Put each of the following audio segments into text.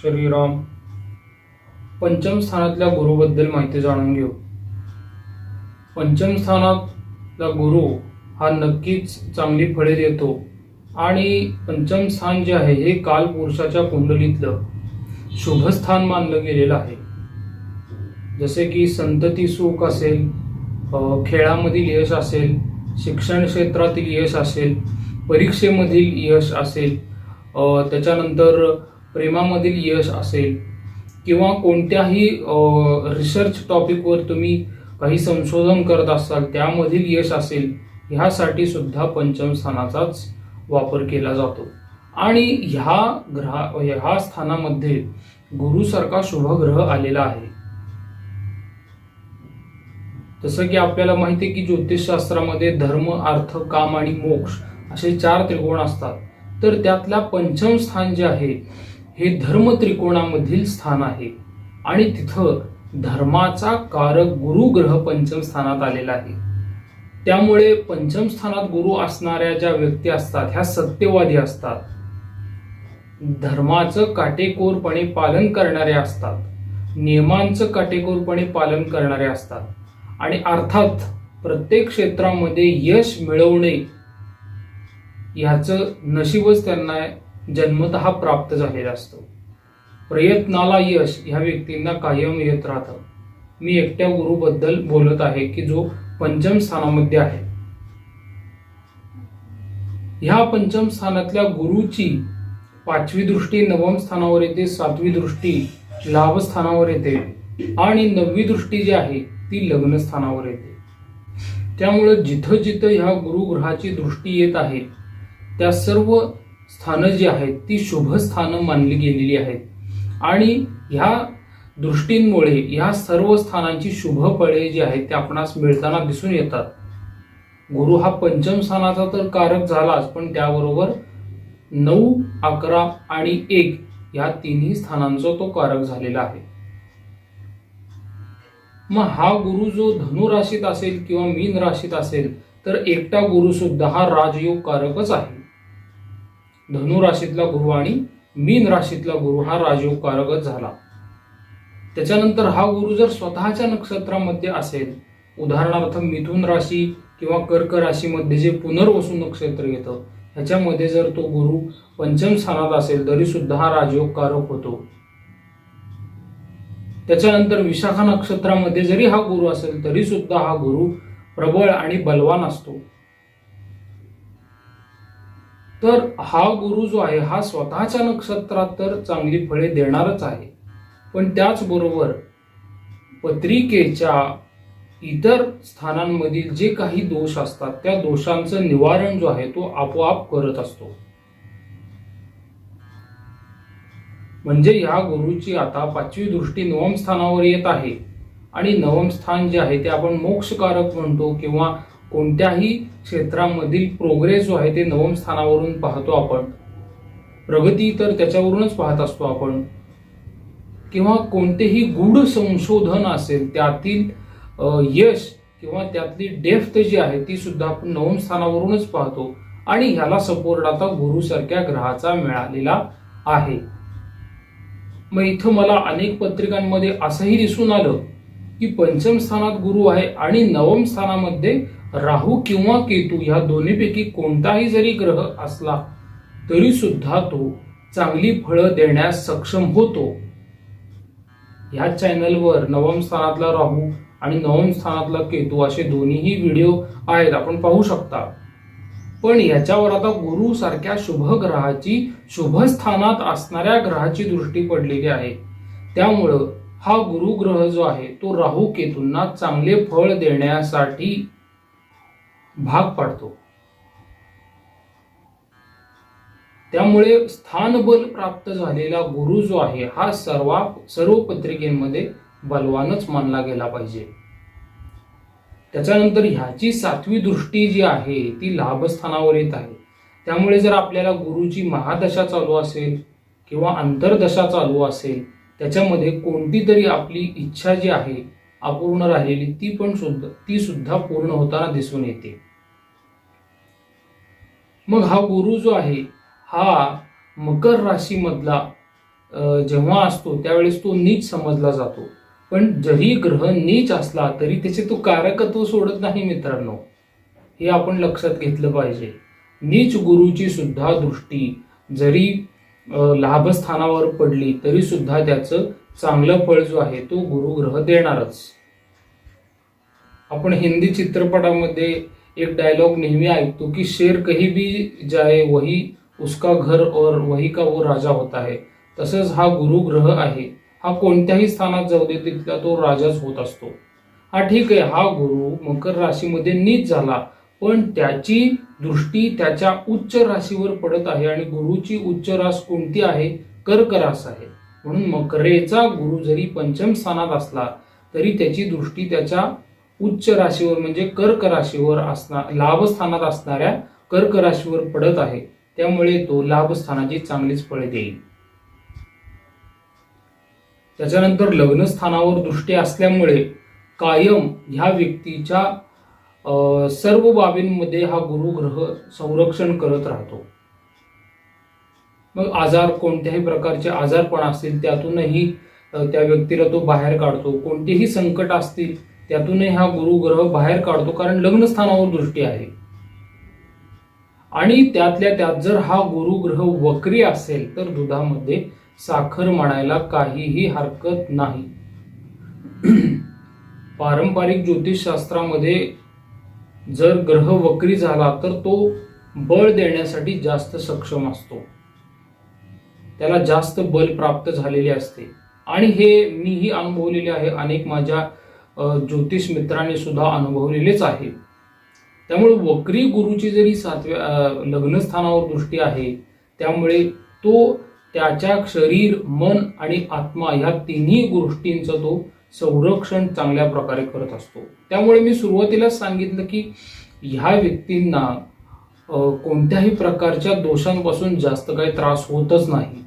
श्रीराम पंचम स्थानातल्या गुरुबद्दल माहिती जाणून घेऊ. पंचम स्थानातला गुरु हा नक्कीच चांगली फळे देतो आणि पंचम स्थान जे आहे हे कालपुरुषाच्या कुंडलीतलं शुभ स्थान मानलं गेलेलं आहे. जसे की संतती सुख असेल खेळामधील यश असेल शिक्षण क्षेत्रातील यश असेल परीक्षेमधील यश असेल त्याच्यानंतर प्रेमामधील यश असेल किंवा कोणत्याही रिसर्च टॉपिकवर तुम्ही काही संशोधन करत असाल त्यामधील यश असेल ह्यासाठी सुद्धा पंचम स्थानाचाच वापर केला जातो. आणि ह्या ग्रहा ह्या स्थानामध्ये गुरुसारखा शुभग्रह आलेला आहे. जसं की आपल्याला माहिती आहे की ज्योतिषशास्त्रामध्ये धर्म अर्थ काम आणि मोक्ष असे चार त्रिकोण असतात. तर त्यातल्या पंचम स्थान जे आहे हे धर्म त्रिकोणामधील स्थान आहे. आणि तिथं धर्माचा कारक गुरु ग्रह पंचम स्थानात आलेला आहे. त्यामुळे पंचम स्थानात गुरु असणाऱ्या ज्या व्यक्ती असतात ह्या सत्यवादी असतात. धर्माचं काटेकोरपणे पालन करणारे असतात. नियमांचं काटेकोरपणे पालन करणारे असतात. आणि अर्थात प्रत्येक क्षेत्रामध्ये यश मिळवणे ह्याचं नशीबच त्यांना जन्मत प्राप्त झालेला असतो. प्रयत्नाला यश ह्या व्यक्तींना कायम येत राहतं. मी एकट्या गुरुबद्दल बोलत आहे की जो पंचम स्थानामध्ये आहे. ह्या पंचम स्थानातल्या गुरुची पाचवी दृष्टी नवम स्थानावर येते सातवी दृष्टी लाभ स्थानावर येते आणि नववी दृष्टी जी आहे ती लग्न स्थानावर येते. त्यामुळे जिथं जिथं ह्या गुरुग्रहाची दृष्टी येत आहे त्या सर्व स्थानं जी आहेत ती शुभ स्थानं मानली गेलेली आहेत. आणि ह्या दृष्टींमुळे ह्या सर्व स्थानांची शुभ फळे जी आहेत ते आपणास मिळताना दिसून येतात. गुरु हा पंचम स्थानाचा तर कारक झालाच पण त्याबरोबर नऊ अकरा आणि एक या तिन्ही स्थानांचा तो कारक झालेला आहे. मग हा गुरु जो धनु राशीत असेल किंवा मीन राशीत असेल तर एकटा गुरु सुद्धा हा राजयोग कारकच आहे. धनु राशीतला गुरु आणि मीन राशीतला गुरु हा राजयोग कारकच झाला. त्याच्यानंतर हा गुरु जर स्वतःच्या नक्षत्रामध्ये असेल उदाहरणार्थ मिथुन राशी किंवा कर्क राशीमध्ये जे पुनर्वसू नक्षत्र येतं ह्याच्यामध्ये जर तो गुरु पंचम स्थानात असेल तरी सुद्धा हा राजयोग कारक होतो. त्याच्यानंतर विशाखा नक्षत्रामध्ये जरी हा गुरु असेल तरी सुद्धा हा गुरु प्रबळ आणि बलवान असतो. तर हा गुरु जो आहे हा स्वतःच्या नक्षत्रात तर चांगली फळे देणारच आहे. पण त्याचबरोबर पत्रिकेच्या इतर स्थानांमधील जे काही दोष असतात त्या दोषांचं निवारण जो आहे तो आपोआप करत असतो. म्हणजे ह्या गुरुची आता पाचवी दृष्टी नवम स्थानावर येत आहे. आणि नवम स्थान जे आहे ते आपण मोक्षकारक म्हणतो किंवा कोणत्याही क्षेत्रामधील प्रोग्रेस जो आहे ते नवम स्थानावरून पाहतो आपण. प्रगती तर त्याच्यावरूनच पाहत असतो आपण. किंवा कोणतेही गूढ संशोधन असेल त्यातील यश किंवा त्यातली डेफ्थ जी आहे ती सुद्धा आपण नवम स्थानावरूनच पाहतो. आणि ह्याला सपोर्ट आता गुरुसारख्या ग्रहाचा मिळालेला आहे. मग इथं मला अनेक पत्रिकांमध्ये असंही दिसून आलं की पंचम स्थानात गुरु आहे आणि नवम स्थानामध्ये राहू किंवा केतू ह्या दोन्हीपैकी कोणताही जरी ग्रह असला तरी सुद्धा तो चांगली फळं देण्यास सक्षम होतो. ह्या चॅनलवर नवम स्थानातला राहू आणि नवम स्थानातला केतू असे दोन्हीही व्हिडिओ आहेत आपण पाहू शकता. पण याच्यावर आता गुरु सारख्या शुभ ग्रहाची शुभ स्थानात असणाऱ्या ग्रहाची दृष्टी पडलेली आहे. त्यामुळं हा गुरु ग्रह जो आहे तो राहू केतूंना चांगले फळ देण्यासाठी भाग पाडतो. त्यामुळे स्थानबल प्राप्त झालेला गुरु जो आहे हा सर्वा सर्व पत्रिकेमध्ये बलवानच मानला गेला पाहिजे. त्याच्यानंतर ह्याची सातवी दृष्टी जी आहे ती लाभस्थानावर येत आहे. त्यामुळे जर आपल्याला गुरुची महादशा चालू असेल किंवा अंतर्दशा चालू असेल त्याच्यामध्ये कोणती तरी आपली इच्छा जी आहे अपूर्ण राहिलेली ती पण सुद्धा ती सुद्धा पूर्ण होताना दिसून येते. मग हा गुरु जो आहे हा मकर राशीमधला जेव्हा असतो त्यावेळेस तो नीच समजला जातो. पण जरी ग्रह नीच असला तरी त्याचे तो कारकत्व सोडत नाही मित्रांनो. हे आपण लक्षात घेतलं पाहिजे. नीच गुरुची सुद्धा दृष्टी जरी लाभस्थानावर पडली तरी सुद्धा त्याचं चांगलं फळ जो आहे तो गुरुग्रह देणारच. आपण हिंदी चित्रपटामध्ये एक डायलॉग नेहमी ऐकतो की शेर कही भी जाए वही उसका घर और वही का वो राजा होता है. तसंच हा गुरुग्रह आहे. हा कोणत्याही स्थानात जाऊ दे तिथला तो राजाच होत असतो. हा ठीक आहे हा गुरु मकर राशीमध्ये नीच झाला पण त्याची दृष्टी त्याच्या उच्च राशीवर पडत आहे आणि गुरुची उच्च रास कोणती आहे? कर्क रास आहे. म्हणून मकरेचा गुरु जरी पंचम स्थानात असला तरी त्याची दृष्टी त्याच्या उच्च राशीवर म्हणजे कर्क राशीवर असणार लाभस्थानात असणाऱ्या कर्क राशीवर पडत आहे. त्यामुळे तो लाभ स्थानाची चांगलीच फळे देईल. त्याच्यानंतर लग्नस्थानावर दृष्टी असल्यामुळे कायम ह्या व्यक्तीच्या सर्व बाबींमध्ये हा गुरुग्रह संरक्षण करत राहतो. मग आजार कोणत्याही प्रकारचे आजारपण असतील त्यातूनही त्या व्यक्तीला तो बाहेर काढतो. कोणतेही संकट असतील त्यातूनही हा गुरुग्रह बाहेर काढतो कारण लग्न स्थानावर दृष्टी आहे. आणि त्यातल्या त्यात जर हा गुरुग्रह वक्री असेल तर दुधामध्ये साखर म्हणायला काहीही हरकत नाही. पारंपरिक ज्योतिषशास्त्रामध्ये जर ग्रह वक्री झाला तर तो बळ देण्यासाठी जास्त सक्षम असतो. त्याला जास्त बल प्राप्त झालेले असते. आणि हे मीही अनुभवलेले आहे. अनेक माझ्या ज्योतिष मित्रांनी सुद्धा अनुभवलेलेच आहे. त्यामुळे वक्री गुरुची जरी सातव्या लग्नस्थानावर दृष्टी आहे त्यामुळे तो त्याच्या शरीर मन आणि आत्मा ह्या तिन्ही गोष्टींचं तो संरक्षण चांगल्या प्रकारे करत असतो. त्यामुळे मी सुरुवातीलाच सांगितलं की ह्या व्यक्तींना कोणत्याही प्रकारच्या दोषांपासून जास्त काही त्रास होतच नाही.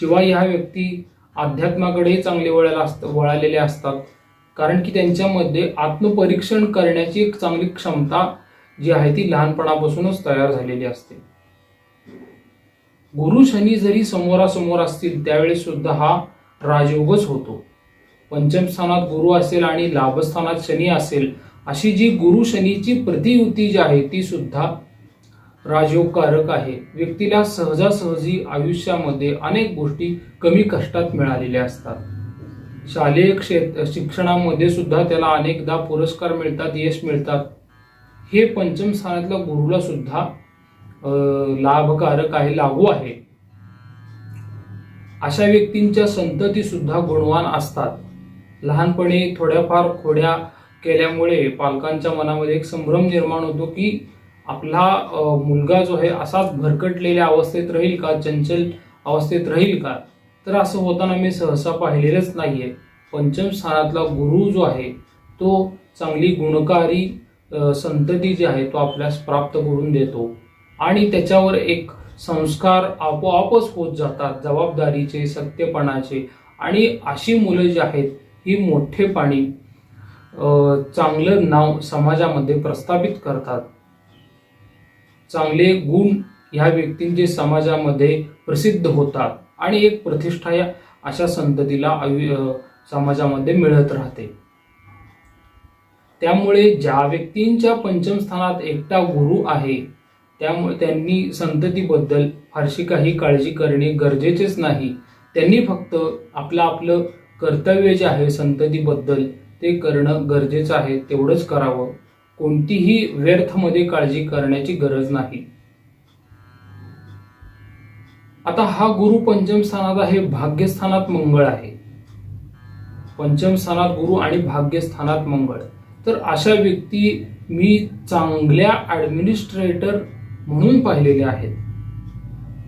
शिवाय ह्या व्यक्ती अध्यात्माकडेही चांगले वळायला असत वळालेले असतात. कारण की त्यांच्यामध्ये आत्मपरीक्षण करण्याची एक चांगली क्षमता जी आहे ती लहानपणापासूनच तयार झालेली असते. गुरु शनी जरी समोरासमोर असतील त्यावेळेस सुद्धा हा राजयोगच होतो. पंचम स्थानात गुरु असेल आणि लाभस्थानात शनी असेल अशी जी गुरु शनीची प्रतियुती जी आहे ती सुद्धा राजयोगकारक आहे. व्यक्तीला सहजासहजी आयुष्यामध्ये अनेक गोष्टी कमी कष्टात मिळालेल्या असतात. शालेय क्षेत्र शिक्षणामध्ये सुद्धा त्याला अनेकदा पुरस्कार मिळतात यश मिळतात. हे पंचम स्थानातल्या गुरुला सुद्धा लाभकारक आहे लागू आहे. अशा व्यक्तींच्या संतती सुद्धा गुणवान असतात. लहानपणी थोड्याफार खोड्या केल्यामुळे पालकांच्या मनामध्ये एक संभ्रम निर्माण होतो की आपला मुलगा जो आहे असाच भरकटलेल्या अवस्थेत राहील का चंचल अवस्थेत राहील का? तर असं होताना मी सहसा पाहिलेलंच नाही आहे पंचम स्थानातला गुरु जो आहे तो चांगली गुणकारी संतती जी आहे तो आपल्यास प्राप्त करून देतो. आणि त्याच्यावर एक संस्कार आपोआपच होत जातात जबाबदारीचे सत्यपणाचे. आणि अशी मुलं जी आहेत ही मोठेपणी चांगलं नाव समाजामध्ये प्रस्थापित करतात. चांगले गुण ह्या व्यक्तींचे समाजामध्ये प्रसिद्ध होतात. आणि एक प्रतिष्ठा या अशा संततीला आयु समाजामध्ये मिळत राहते. त्यामुळे ज्या व्यक्तींच्या पंचम स्थानात एकटा गुरु आहे त्यामुळे त्यांनी संततीबद्दल फारशी काही काळजी करणे गरजेचेच नाही. त्यांनी फक्त आपलं आपलं कर्तव्य जे आहे संततीबद्दल ते करणं गरजेचं आहे तेवढंच करावं. कोणतीही व्यर्थमध्ये काळजी करण्याची गरज नाही. आता हा गुरु पंचम स्थानात आहे भाग्यस्थानात मंगळ आहे. पंचम स्थानात गुरु आणि भाग्यस्थानात मंगळ. तर अशा व्यक्ती मी चांगल्या ॲडमिनिस्ट्रेटर म्हणून पाहिलेल्या आहेत.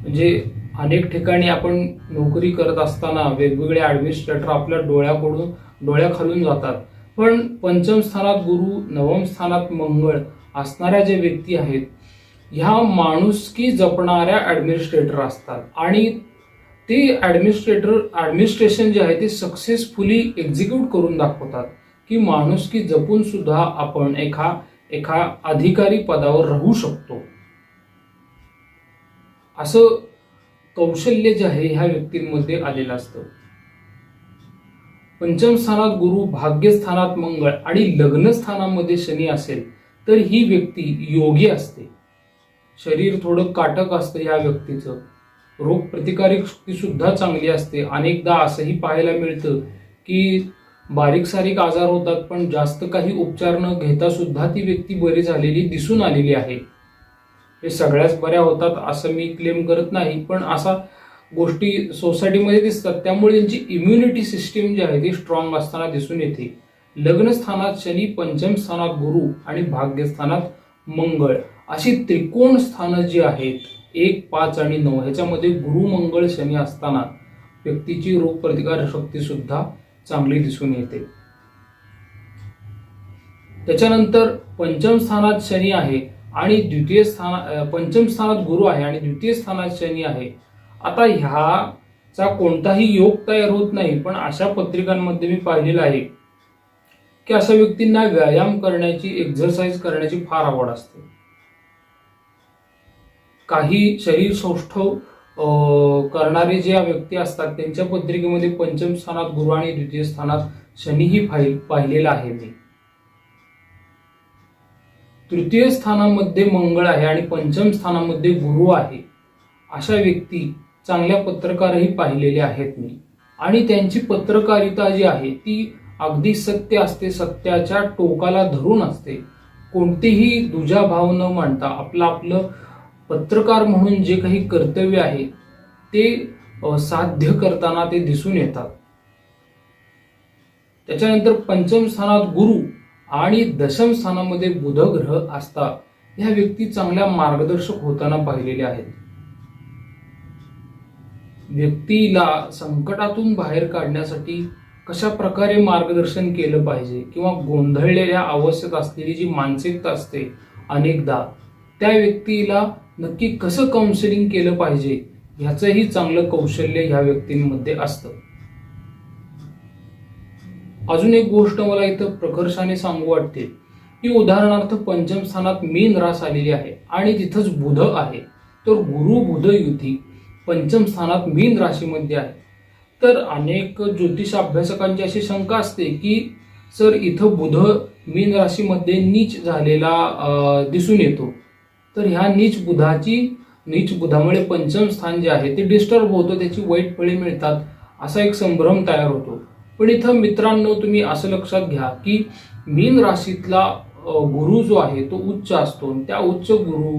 म्हणजे अनेक ठिकाणी आपण नोकरी करत असताना वेगवेगळे ॲडमिनिस्ट्रेटर आपल्या डोळ्याकडून डोळ्याखालून जातात. पण पंचम स्थानात गुरु नवम स्थानात मंगळ असणाऱ्या ज्या व्यक्ती आहेत ह्या माणुसकी जपणाऱ्या ॲडमिनिस्ट्रेटर असतात. आणि ते ऍडमिनिस्ट्रेटर ॲडमिनिस्ट्रेशन जे आहे ते सक्सेसफुली एक्झिक्यूट करून दाखवतात की माणुसकी जपून सुद्धा आपण एका एका अधिकारी पदावर राहू शकतो. असं कौशल्य जे आहे ह्या व्यक्तींमध्ये आलेलं असतं. पंचम स्थानात गुरु भाग्यस्थानात मंगळ आणि लग्नस्थानामध्ये शनी असेल तर ही व्यक्ती योगी असते. शरीर थोडं काटक असतं या व्यक्तीचं. रोग प्रतिकारक शक्ती सुद्धा चांगली असते. अनेकदा असंही पाहायला मिळतं की बारीक सारीक आजार होतात पण जास्त काही उपचार न घेता सुद्धा ती व्यक्ती बरी झालेली दिसून आलेली आहे. हे सगळ्याच बऱ्या होतात असं मी क्लेम करत नाही पण असा गोष्टी सोसायटीमध्ये दिसतात. त्यामुळे त्यांची इम्युनिटी सिस्टीम जी आहे ती स्ट्रॉंग असताना दिसून येते. लग्न स्थानात शनी पंचम स्थानात गुरु आणि भाग्यस्थानात मंगळ. अशी त्रिकोण स्थानं जी आहेत एक पाच आणि नऊ ह्याच्यामध्ये गुरु मंगळ शनी असताना व्यक्तीची रोगप्रतिकार शक्ती सुद्धा चांगली दिसून येते. त्याच्यानंतर पंचम स्थानात शनी आहे आणि द्वितीय स्थान पंचम स्थानात गुरु आहे आणि द्वितीय स्थानात शनी आहे. आता ह्याचा कोणताही योग तयार होत नाही पण अशा पत्रिकांमध्ये मी पाहिलेलं आहे की अशा व्यक्तींना व्यायाम करण्याची एक्झरसाइज करण्याची फार आवड असते. काही शरीर सौष्ठव करणारे जे व्यक्ती असतात त्यांच्या पत्रिकेमध्ये पंचम स्थानात गुरु आणि द्वितीय स्थानात शनीही पाहि- पाहिलेला आहे मी. तृतीय स्थानामध्ये मंगळ आहे आणि पंचम स्थानामध्ये गुरु आहे. अशा व्यक्ती चांगल्या पत्रकारही पाहिलेले आहेत मी. आणि त्यांची पत्रकारिता जी आहे ती अगदी सत्य असते सत्याच्या टोकाला धरून असते. कोणतेही दुजा भाव न मांडता आपलं आपलं पत्रकार म्हणून जे काही कर्तव्य आहे ते साध्य करताना ते दिसून येतात. त्याच्यानंतर पंचम स्थानात गुरु आणि दशम स्थानामध्ये बुध ग्रह असतात. ह्या व्यक्ती चांगल्या मार्गदर्शक होताना पाहिलेल्या आहेत. व्यक्तीला संकटातून बाहेर काढण्यासाठी कशा प्रकारे मार्गदर्शन केलं पाहिजे किंवा गोंधळलेल्या आवश्यक असलेली जी मानसिकता असते अनेकदा त्या व्यक्तीला नक्की कसं काउन्सिलिंग केलं पाहिजे ह्याचंही चांगलं कौशल्य ह्या व्यक्तींमध्ये असतं. अजून एक गोष्ट मला इथं प्रकर्षाने सांगू वाटते की उदाहरणार्थ पंचम स्थानात मीन रास आलेली आहे आणि तिथंच बुध आहे. तर गुरु बुध युती पंचम स्थानात मीन राशीमध्ये आहे. तर अनेक ज्योतिष अभ्यासकांची अशी शंका असते की सर इथं बुध मीन राशीमध्ये नीच झालेला दिसून येतो. तर ह्या नीच बुधाची नीच बुधामुळे पंचम स्थान जे आहे ते डिस्टर्ब होतं त्याची वाईट फळे मिळतात असा एक संभ्रम तयार होतो. पण इथं मित्रांनो तुम्ही असं लक्षात घ्या की मीन राशीतला गुरु जो आहे तो उच्च असतो. त्या उच्च गुरु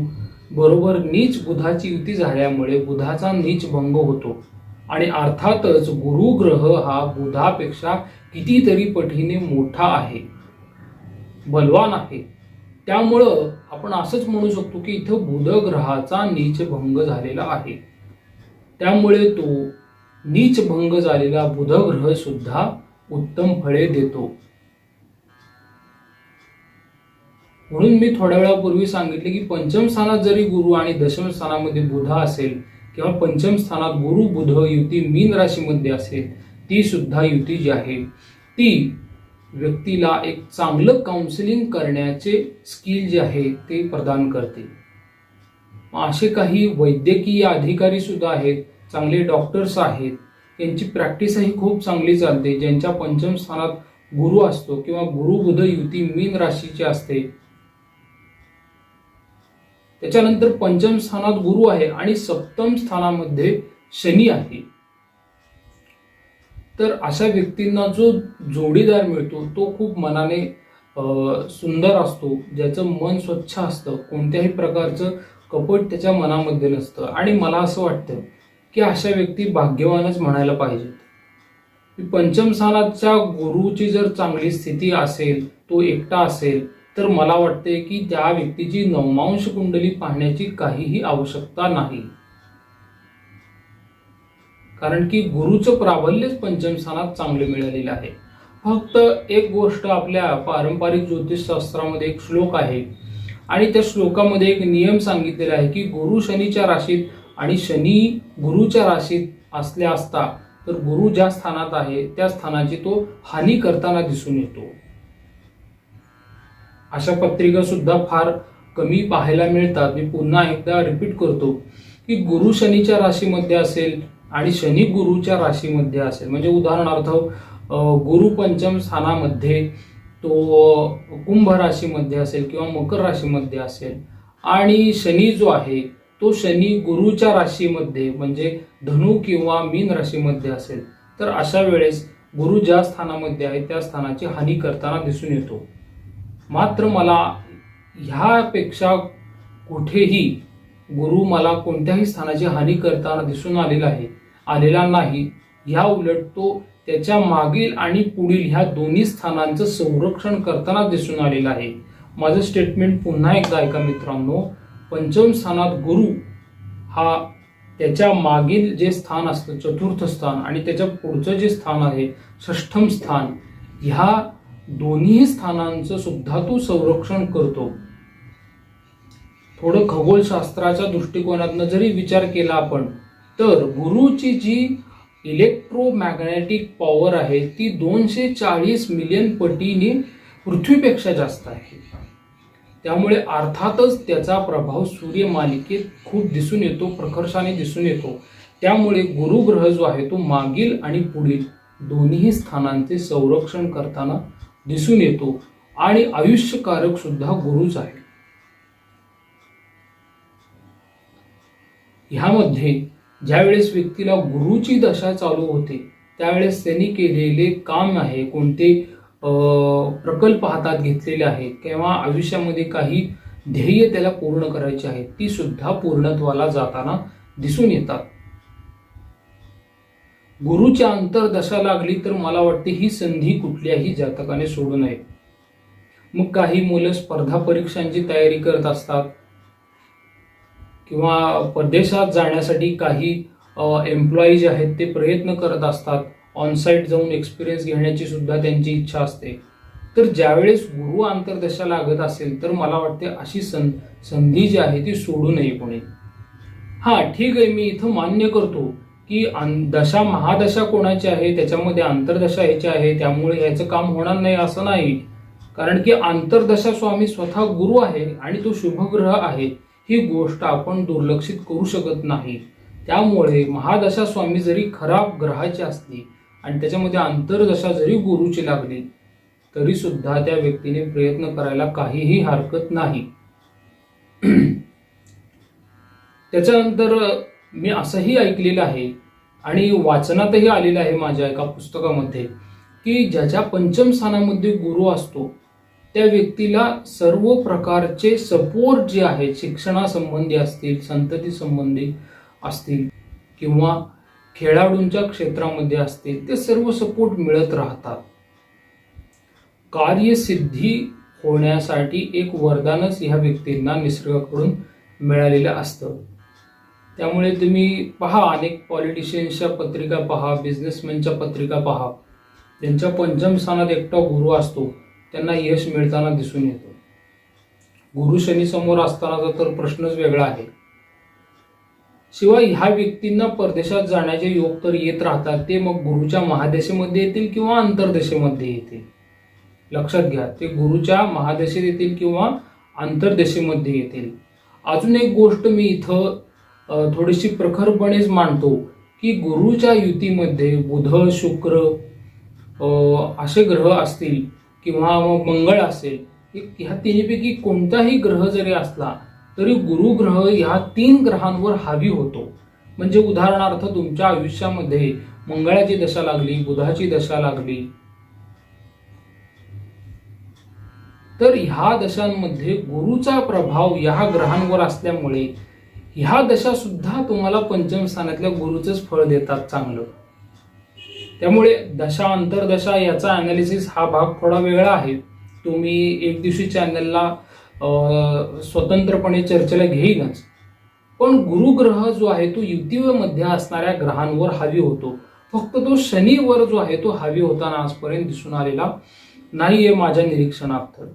बरोबर नीच बुधाची युती झाल्यामुळे बुधाचा नीच भंग होतो. आणि अर्थातच गुरु ग्रह हा बुधापेक्षा कितीतरी पटीने मोठा आहे. बलवान आहे. त्यामुळं आपण असंच म्हणू शकतो की इथं बुध ग्रहाचा नीच भंग झालेला आहे. त्यामुळे तो नीच भंग झालेला बुध ग्रह सुद्धा उत्तम फळे देतो. म्हणून मी थोड्या वेळापूर्वी सांगितले की पंचम स्थानात जरी गुरु आणि दशम स्थानामध्ये बुध असेल किंवा पंचम स्थानात गुरु बुध युती मीन राशीमध्ये असेल ती सुद्धा युती जी आहे ती व्यक्तीला एक चांगलं काउन्सिलिंग करण्याचे स्किल जे आहे ते प्रदान करते. असे काही वैद्यकीय अधिकारी सुद्धा आहेत चांगले डॉक्टर्स आहेत. त्यांची प्रॅक्टिसही खूप चांगली चालते. ज्यांच्या पंचम स्थानात गुरु असतो किंवा गुरु बुध युती मीन राशीची असते. त्याच्यानंतर पंचम स्थानात गुरु आहे आणि सप्तम स्थानामध्ये शनी आहे. तर अशा व्यक्तींना जो जोडीदार मिळतो तो खूप मनाने सुंदर असतो ज्याचं मन स्वच्छ असतं कोणत्याही प्रकारचं कपट त्याच्या मनामध्ये नसतं. आणि मला असं वाटतं की अशा व्यक्ती भाग्यवानच म्हणायला पाहिजेत. पंचम स्थानाच्या गुरुची जर चांगली स्थिती असेल तो एकटा असेल तर मला वाटते की त्या व्यक्तीची नवमांश कुंडली पाहण्याची काहीही आवश्यकता नाही. कारण की गुरुचं प्राबल्यच पंचम स्थानात चांगले मिळालेलं आहे. फक्त एक गोष्ट आपल्या पारंपरिक ज्योतिषशास्त्रामध्ये एक श्लोक आहे. आणि त्या श्लोकामध्ये एक नियम सांगितलेला आहे की गुरु शनीच्या राशीत आणि शनी गुरुच्या राशीत असल्या असता तर गुरु ज्या स्थानात आहे त्या स्थानाची तो हानी करताना दिसून येतो. अशा पत्रिका सुद्धा फार कमी पाहायला मिळतात. मी पुन्हा एकदा रिपीट करतो की गुरु शनीच्या राशीमध्ये असेल आणि शनी गुरुच्या राशीमध्ये असेल. म्हणजे उदाहरणार्थ गुरु पंचम स्थानामध्ये तो कुंभ राशीमध्ये असेल किंवा मकर राशीमध्ये असेल. आणि शनी जो आहे तो शनी गुरुच्या राशीमध्ये म्हणजे धनु किंवा मीन राशीमध्ये असेल. तर अशा वेळेस गुरु ज्या स्थानामध्ये आहे त्या स्थानाची हानी करताना दिसून येतो. मात्र मला ह्यापेक्षा कुठेही गुरु मला कोणत्याही स्थानाची हानी करताना दिसून आलेला आहे. आलेला नाही. ह्या उलट तो त्याच्या मागील आणि पुढील ह्या दोन्ही स्थानांचं संरक्षण करताना दिसून आलेलं आहे. माझं स्टेटमेंट पुन्हा एकदा ऐका मित्रांनो. पंचम स्थानात गुरु हा त्याच्या मागील जे स्थान असतं चतुर्थ स्थान आणि त्याच्या पुढचं जे स्थान आहे षष्ठम स्थान ह्या दोन्ही स्थानांचं सुद्धा तो संरक्षण करतो. थोडं खगोलशास्त्राच्या दृष्टिकोनातनं जरी विचार केला आपण तर गुरुची जी इलेक्ट्रोमॅग्नेटिक पॉवर आहे ती दोनशे चाळीस मिलियन पटीने पृथ्वीपेक्षा जास्त आहे. त्यामुळे अर्थातच त्याचा प्रभाव सूर्यमालिकेत खूप दिसून येतो प्रकर्षाने दिसून येतो. त्यामुळे गुरुग्रह जो आहे तो मागील आणि पुढील दोन्ही स्थानांचे संरक्षण करताना दिसून येतो आणि आयुष्यकारक सुद्धा गुरुच आहे. ह्यामध्ये ज्यावेळेस व्यक्तीला गुरुची दशा चालू होते त्यावेळेस त्यांनी केलेले काम आहे कोणते अं, प्रकल्प हातात घेतलेले आहेत किंवा आयुष्यामध्ये काही ध्येय त्याला पूर्ण करायची आहेत ती सुद्धा पूर्णत्वाला जाताना दिसून येतात. गुरुच्या अंतरदशा लागली तर मला वाटते ही संधी कुठल्याही जातकाने सोडू नये. मग काही मुलं स्पर्धा परीक्षांची तयारी करत असतात किंवा परदेशात जाण्यासाठी काही एम्प्लॉई जे आहेत ते प्रयत्न करत असतात. ऑनसाईट जाऊन एक्सपिरियन्स घेण्याची सुद्धा त्यांची इच्छा असते. तर ज्यावेळेस गुरु आंतरदशा लागत असेल तर मला वाटते अशी सं संधी जी आहे ती सोडू नये कोणी. हा ठीक आहे मी इथं मान्य करतो की दशा महादशा कोणाची आहे त्याच्यामध्ये आंतरदशा ह्याची आहे त्यामुळे ह्याचं काम होणार नाही असं नाही. कारण की आंतरदशा स्वामी स्वतः गुरु आहे आणि तो शुभग्रह आहे. ही गोष्ट आपण दुर्लक्षित करू शकत नाही. त्यामुळे महादशा स्वामी जरी खराब ग्रहाची असली आणि त्याच्यामध्ये अंतरदशा जरी गुरुची लागली तरी सुद्धा त्या व्यक्तीने प्रयत्न करायला काहीही हरकत नाही. त्याच्यानंतर मी असंही ऐकलेलं आहे आणि वाचनातही आलेलं आहे माझ्या एका पुस्तकामध्ये की ज्याच्या पंचम स्थानामध्ये गुरु असतो त्या व्यक्तीला सर्व प्रकारचे सपोर्ट जे आहेत शिक्षणासंबंधी असतील संतती संबंधी असतील किंवा खेळाडूंच्या क्षेत्रामध्ये असतील ते सर्व सपोर्ट मिळत राहतात. कार्यसिद्धी होण्यासाठी एक वरदानच ह्या व्यक्तींना निसर्गाकडून मिळालेलं असतं. त्यामुळे तुम्ही पहा अनेक पॉलिटिशियन्सच्या पत्रिका पहा बिझनेसमॅनच्या पत्रिका पहा. ज्यांच्या पंचम स्थानात एकटा गुरु असतो. त्यांना यश मिळताना दिसून येतो. गुरु शनी समोर असतानाचा तर प्रश्नच वेगळा आहे. शिवाय ह्या व्यक्तींना परदेशात जाण्याचे योग तर येत राहतात ते मग गुरुच्या महादेशेमध्ये येतील किंवा अंतर्देशेमध्ये येतील? लक्षात घ्या ते गुरुच्या महादेशेत येतील किंवा आंतरदेशेमध्ये येतील. अजून एक गोष्ट मी इथं थोडीशी प्रखरपणेच मांडतो की गुरुच्या युतीमध्ये बुध शुक्र असे ग्रह असतील किंवा मग मंगळ असेल ह्या तिन्हीपैकी कोणताही ग्रह जरी असला तरी गुरुग्रह ह्या तीन ग्रहांवर हावी होतो. म्हणजे उदाहरणार्थ तुमच्या आयुष्यामध्ये मंगळाची दशा लागली बुधाची दशा लागली. तर ह्या दशांमध्ये गुरुचा प्रभाव ह्या ग्रहांवर असल्यामुळे ह्या दशा सुद्धा तुम्हाला पंचम स्थानातल्या गुरुचंच फळ देतात चांगलं. त्यामुळे दशा अंतरदशा याचा अनालिसिस हा भाग थोडा वेगळा आहे. तुम्ही एक दिवशी चॅनलला स्वतंत्रपणे चर्चेला घेईनच पण गुरुग्रह जो आहे तो युतीमध्ये असणाऱ्या ग्रहांवर हावी होतो. फक्त तो शनीवर जो आहे तो हावी होताना आजपर्यंत दिसून आलेला नाहीये माझ्या निरीक्षणात तर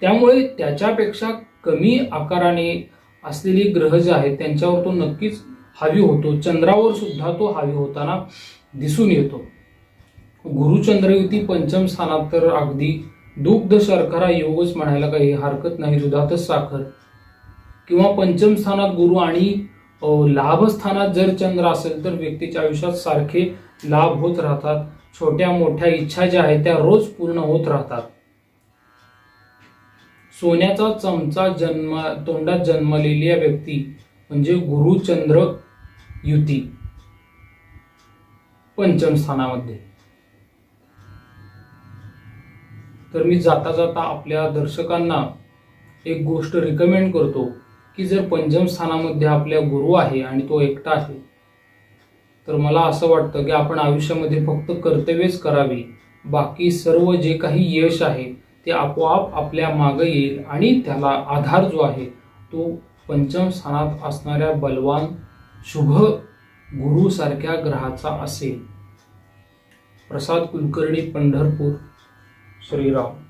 त्यामुळे त्याच्यापेक्षा कमी आकाराने असलेली ग्रह जे आहेत त्यांच्यावर तो नक्कीच हावी होतो. चंद्रावर सुद्धा तो हावी होताना दिसून येतो. गुरुचंद्र युती पंचम स्थानात तर अगदी दुग्ध शर्करा योगच म्हणायला काही हरकत नाही दुधातच साखर. किंवा पंचम स्थानात गुरु आणि लाभस्थानात जर चंद्र असेल तर व्यक्तीच्या आयुष्यात सारखे लाभ होत राहतात. छोट्या मोठ्या इच्छा ज्या आहेत त्या रोज पूर्ण होत राहतात. सोन्याचा चमचा जन्म तोंडात जन्मलेली व्यक्ती म्हणजे गुरुचंद्र युती पंचम स्थानामध्ये. तर मी जाता जाता आपल्या दर्शकांना एक गोष्ट रिकमेंड करतो की जर पंचम स्थानामध्ये आपल्या गुरु आहे आणि तो एकटा आहे तर मला असं वाटतं की आपण आयुष्यामध्ये फक्त कर्तव्यच करावी. बाकी सर्व जे काही यश आहे ते आपोआप आपल्या मागं येईल आणि त्याला आधार जो आहे तो पंचम स्थानात असणाऱ्या बलवान शुभ गुरुसारख्या ग्रहाचा असेल. प्रसाद कुलकर्णी पंढरपूर श्रीराम.